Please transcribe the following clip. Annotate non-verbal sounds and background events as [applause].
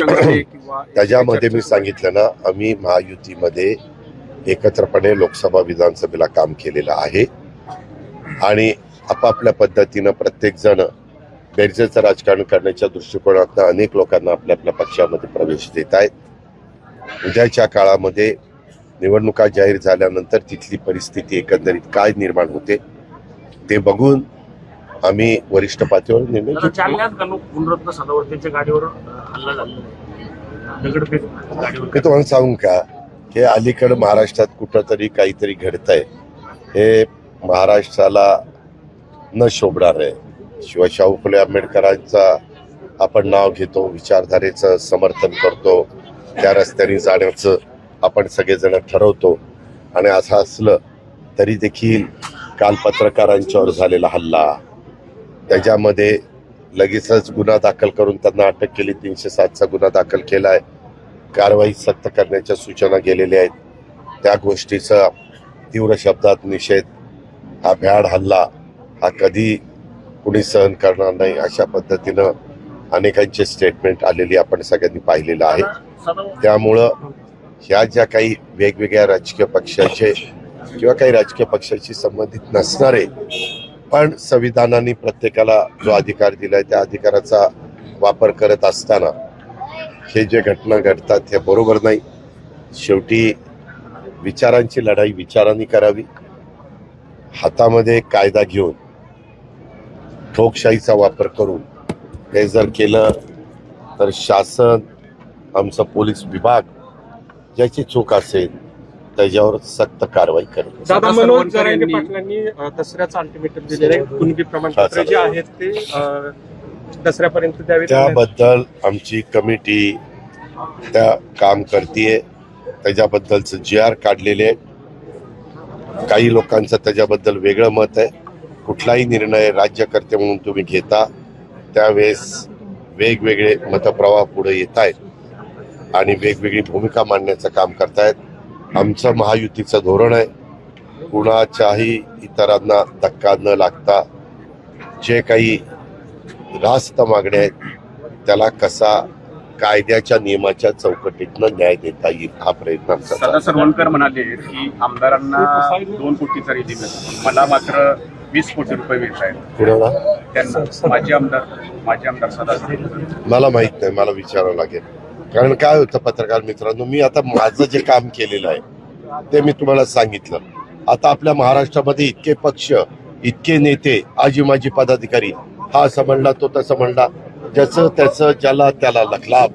[coughs] त्याच्यामध्ये मी सांगितलं ना आम्ही महायुतीमध्ये एकत्रपणे लोकसभा विधानसभेला काम केलेलं आहे. आणि आपापल्या पद्धतीनं प्रत्येक जण बेरजेचं राजकारण करण्याच्या दृष्टिकोनातनं अनेक लोकांना आपल्या आपल्या पक्षामध्ये प्रवेश देत आहेत. उद्याच्या काळामध्ये निवडणुका जाहीर झाल्यानंतर तिथली परिस्थिती एकंदरीत काय निर्माण होते ते बघून आम्ही वरिष्ठ पातळीवर निर्णय हल्ला झालेला गाडीवर मी तुम्हाला सांगू का? हे अलीकडं महाराष्ट्रात कुठंतरी काहीतरी घडतंय. हे महाराष्ट्राला न शोभणार आहे. शिवाय शाहू फुले आंबेडकरांचा आपण नाव घेतो विचारधारेचं समर्थन करतो त्या रस्त्याने जाण्याचं आपण सगळेजण ठरवतो. आणि असं असलं तरी देखील काल पत्रकारांच्यावर झालेला हल्ला त्याच्यामध्ये लगेचच गुन्हा दाखल करून त्यांना अटक केली. तीनशे सातचा गुन्हा दाखल केला आहे कारवाई सक्त करण्याच्या सूचना गेलेल्या आहेत. त्या गोष्टीचा तीव्र शब्दात निषेध. हा भ्याड हल्ला हा कधी कुणी सहन करणार नाही अशा पद्धतीनं अनेकांचे स्टेटमेंट आलेली आपण सगळ्यांनी पाहिलेलं आहे. त्यामुळं ह्या ज्या काही वेगवेगळ्या राजकीय पक्षाचे किंवा काही राजकीय पक्षाशी संबंधित नसणारे पण संविधानाने प्रत्येकाला जो अधिकार दिलाय त्या अधिकाराचा वापर करत असताना हे जे घटना घडतात हे बरोबर नाही. शेवटी विचारांची लढाई विचारांनी करावी. हातामध्ये कायदा घेऊन ठोकशाहीचा वापर करून हे जर केलं तर शासन आमचा पोलीस विभाग ज्याची चूक असेल त्याच्यावर सक्त कारवाई करेल. दादा मनोज जरांगे पाटलांनी दसऱ्याचं अल्टिमेटम दिलेलं आहे. कुणबी प्रमाणपत्र जे आहेत ते दसऱ्यापर्यंत द्यावे त्याबद्दल आमची कमिटी त्या काम करतीये. त्याच्याबद्दलचं जी आर काढलेले आहे काही लोकांचं त्याच्याबद्दल वेगळं मत आहे. कुठलाही निर्णय राज्यकर्ते म्हणून तुम्ही घेता त्यावेळेस वेगवेगळे मतप्रवाह पुढे येत आहेत आणि वेगवेगळी भूमिका मांडण्याचं काम करतायत. आमचं महायुतीचं धोरण आहे. कुणाच्याही इतरांना धक्का न लागता जे काही रास्त मागण्या आहेत त्याला कसा कायद्याच्या नियमाच्या चौकटीतनं न्याय देता येईल हा प्रयत्न आमचा सरवणकर म्हणाले की आमदारांना दोन कोटीचा निधी मिळतो मला मात्र वीस कोटी रुपये मिळत आहेत. आहे. कुणाला? त्यांना. माजी आमदार माजी आमदार सदा मला माहीत नाही मला विचारावं लागेल. कारण काय होतं पत्रकार मित्रांनो मी आता माझं जे काम केलेलं आहे ते मी तुम्हाला सांगितलं. आता आपल्या महाराष्ट्रामध्ये इतके पक्ष इतके नेते आजी माजी पदाधिकारी हा असं म्हणला तो तसं म्हणला ज्याचं त्याचं ज्याला त्याला लखला